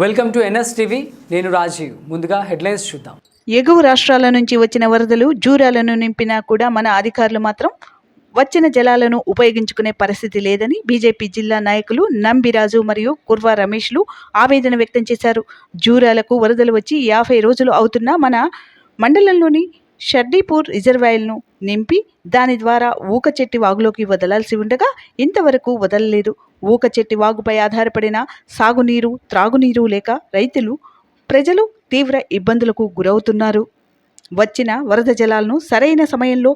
Welcome to NS TV నేను రాజీవ్. ముందుగా headlines చూద్దాం. ఎగువ రాష్ట్రాల నుంచి వచ్చిన వరదలు జూరాలను నింపినా కూడా మన అధికారులు మాత్రం వచ్చిన జలాలను ఉపయోగించుకునే పరిస్థితి లేదని బీజేపీ జిల్లా నాయకులు నంబిరాజు మరియు కుర్వా రమేష్లు ఆవేదన వ్యక్తం చేశారు. జూరాలకు వరదలు వచ్చి యాభై రోజులు అవుతున్నా మన మండలంలోని షర్డీపూర్ రిజర్వాయర్ను నింపి దాని ద్వారా ఊకచెట్టి వాగులోకి వదలాల్సి ఉండగా ఇంతవరకు వదలలేదు. ఊకచెట్టి వాగుపై ఆధారపడిన సాగునీరు త్రాగునీరు లేక రైతులు ప్రజలు తీవ్ర ఇబ్బందులకు గురవుతున్నారు. వచ్చిన వరద జలాలను సరైన సమయంలో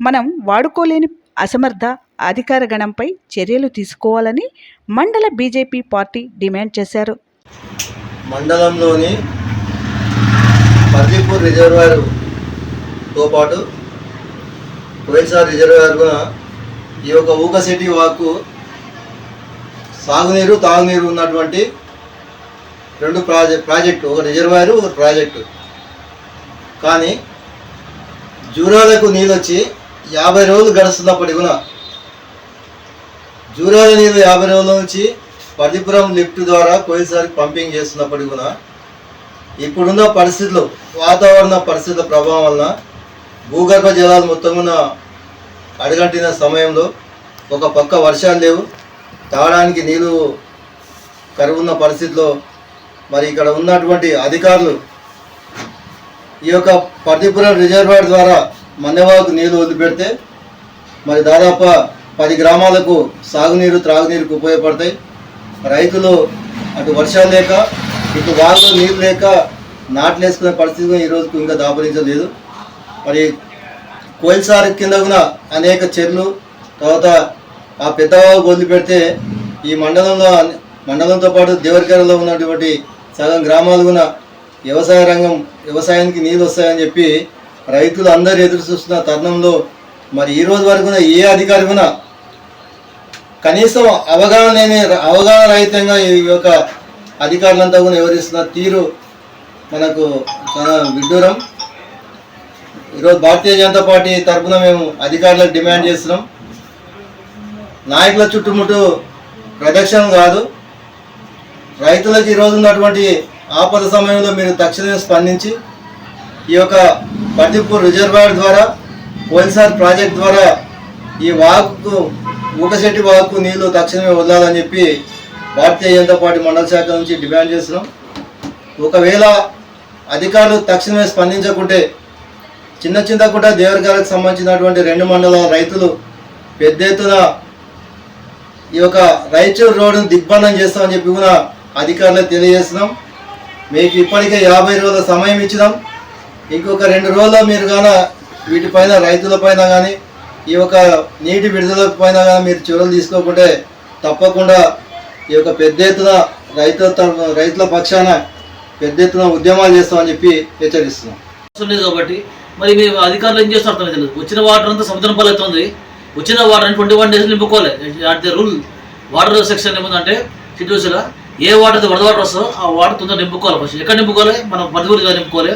మనం వాడుకోలేని అసమర్థ అధికార గణంపై చర్యలు తీసుకోవాలని మండల బీజేపీ పార్టీ డిమాండ్ చేశారు. మండలంలోని పర్దీపూర్ తో పాటు వైఎస్ఆర్ రిజర్వాయర్ ఈ యొక్క ఊకసిటీ వాకు సాగునీరు తాగునీరు ఉన్నటువంటి రెండు ప్రాజెక్ట్ ప్రాజెక్టు ఒక రిజర్వాయర్ ఒక ప్రాజెక్టు. కానీ జూరాలకు నీళ్ళు వచ్చి యాభై రోజులు గడుస్తున్నప్పటి కూడా జూరాల నీళ్ళు యాభై రోజుల నుంచి పదిపురం లిఫ్ట్ ద్వారా కోయిసారి పంపింగ్ చేస్తున్నప్పటికి కూడా ఇప్పుడున్న పరిస్థితులు వాతావరణ పరిస్థితుల ప్రభావం వలన భూగర్భ జలాలు మొత్తమున అడగట్టిన అడగంటిన సమయంలో ఒక పక్క వర్షాలు లేవు. తాగడానికి నీళ్ళు కరువున్న పరిస్థితిలో మరి ఇక్కడ ఉన్నటువంటి అధికారులు ఈ యొక్క పర్దిపురం రిజర్వాయర్ ద్వారా మన్నెవాకు నీళ్ళు వదిలిపెడితే మరి దాదాపు పది గ్రామాలకు సాగునీరు త్రాగునీరుకు ఉపయోగపడతాయి. రైతులు అటు వర్షాలు లేక ఇటు వాళ్ళు నీరు లేక నాట్లు వేసుకునే పరిస్థితి ఈరోజుకు ఈ రోజుకు ఇంకా దాపరించలేదు. మరి కోయిల్సార్ కింద కూడా అనేక చెర్లు తర్వాత ఆ పెద్దవాళ్ళు గొంతు పెడితే ఈ మండలంలో మండలంతో పాటు దేవరికెరలో ఉన్నటువంటి సగం గ్రామాలు కూడా వ్యవసాయ రంగం వ్యవసాయానికి నీళ్ళు వస్తాయని చెప్పి రైతులు అందరు ఎదురు చూస్తున్న తరుణంలో మరి ఈ రోజు వరకు ఏ అధికారి కూడా కనీసం అవగాహన లేని అవగాహన రహితంగా ఈ యొక్క అధికారులంతా కూడా వివరిస్తున్న తీరు మనకు చాలా విడ్డూరం. ఈరోజు భారతీయ జనతా పార్టీ తరఫున మేము అధికారులకు డిమాండ్ చేస్తున్నాం. నాయకుల చుట్టుముట్టు ప్రదక్షిణం కాదు. రైతులకు ఈరోజు ఉన్నటువంటి ఆపద సమయంలో మీరు తక్షణమే స్పందించి ఈ యొక్క పర్దిపూర్ రిజర్వాయర్ ద్వారా పోలీసార్ ప్రాజెక్ట్ ద్వారా ఈ వాగుకు ఊకశెట్టి వాగుకు నీళ్ళు తక్షణమే వదలాలని చెప్పి భారతీయ జనతా పార్టీ మండల శాఖ నుంచి డిమాండ్ చేస్తున్నాం. ఒకవేళ అధికారులు తక్షణమే స్పందించకుంటే చిన్న చింతకుంట దేవరకాలకు సంబంధించినటువంటి రెండు మండలాల రైతులు పెద్ద ఎత్తున ఈ యొక్క రైచూర్ రోడ్డును దిగ్బంధం చేస్తామని చెప్పి కూడా అధికారులకు తెలియజేస్తున్నాం. మీకు ఇప్పటికే యాభై రోజుల సమయం ఇచ్చినాం. ఇంకొక రెండు రోజుల్లో మీరు కాన వీటిపైన రైతులపైన కానీ ఈ యొక్క నీటి విడుదల పైన కానీ మీరు చర్యలు తీసుకోకుంటే తప్పకుండా ఈ యొక్క పెద్ద ఎత్తున రైతుల తరఫు- రైతుల పక్షాన పెద్ద ఎత్తున ఉద్యమాలు చేస్తామని చెప్పి హెచ్చరిస్తున్నాం. కాబట్టి మరి మీ అధికారులు ఏం చేస్తారు అర్థం తెలియదు వచ్చిన వాటర్ అంతా సముద్రం పాలవుతుంది వచ్చిన water twenty one days నింపుకోవాలి. At the rule water section ఏముందంటే సిట్యూస్లో ఏ వాటర్ అయితే వరద వాటర్ వస్తుందో ఆ వాటర్ తొందరగా నింపుకోవాలి ఫస్ట్ ఎక్కడ నింపుకోవాలి? మనం పదిగురిగా నింపుకోవాలి.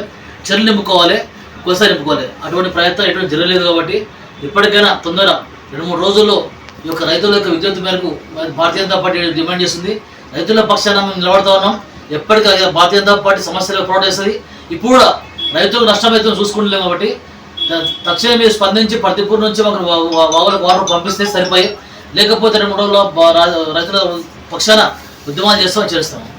చెరువు నింపుకోవాలి. కొద్దిసారి నింపుకోవాలి. అటువంటి ప్రయత్నం ఎటువంటి జరగలేదు కాబట్టి ఇప్పటికైనా తొందర రెండు మూడు రోజుల్లో ఈ యొక్క రైతుల యొక్క విజ్ఞప్తి మేరకు మరి భారతీయ జనతా పార్టీ డిమాండ్ చేస్తుంది. రైతుల పక్షాన మేము నిలబడతా ఉన్నాం. ఎప్పటికీ భారతీయ జనతా పార్టీ సమస్యలు పోరాటేస్తుంది ఇప్పుడు కూడా రైతులకు నష్టమైతే చూసుకుంటలేం కాబట్టి తక్షణమే స్పందించి ప్రతిపూర్ నుంచి మాకు వా- వాగులకు వాటర్ పంపిస్తే సరిపోయి. లేకపోతే రెండు మూడు రోజుల్లో రైతుల పక్షాన ఉద్యమాలు చేస్తామని చేస్తాము.